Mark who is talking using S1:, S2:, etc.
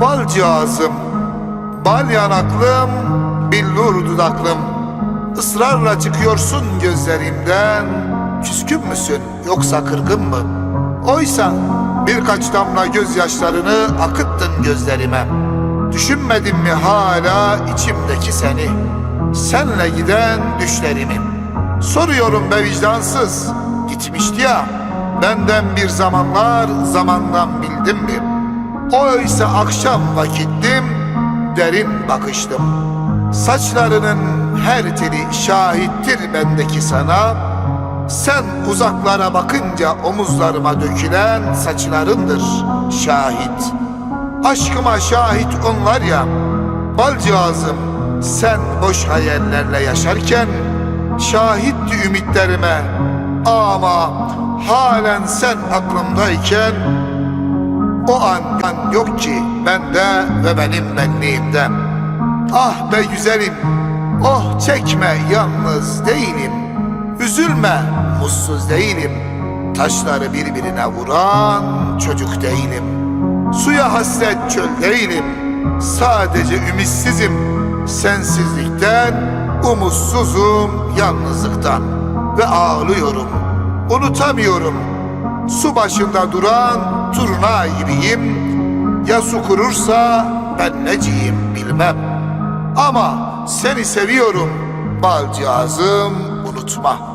S1: Balcağızım, bal yanaklım, billur dudaklım. Israrla çıkıyorsun gözlerimden. Küskün müsün yoksa kırgın mı? Oysa birkaç damla gözyaşlarını akıttın gözlerime. Düşünmedin mi hala içimdeki seni? Senle giden düşlerimi. Soruyorum be vicdansız. Gitmişti ya. Benden bir zamanlar zamandan bildim mi? Oysa akşam vakittim, derin bakıştım. Saçlarının her teli şahittir bendeki sana. Sen uzaklara bakınca omuzlarıma dökülen saçlarındır şahit. Aşkıma şahit onlar ya, balcağızım sen boş hayallerle yaşarken şahitti ümitlerime ama halen sen aklımdayken o an an yok ki bende ve benim benliğimde. Ah be güzelim, oh çekme yalnız değilim. Üzülme, mutsuz değilim. Taşları birbirine vuran çocuk değilim. Suya hasret çöl değilim. Sadece ümitsizim. Sensizlikten, umutsuzum yalnızlıktan. Ve ağlıyorum, unutamıyorum. Su başında duran turna gibiyim. Ya su kurursa ben neciyim bilmem. Ama seni seviyorum balcağızım unutma.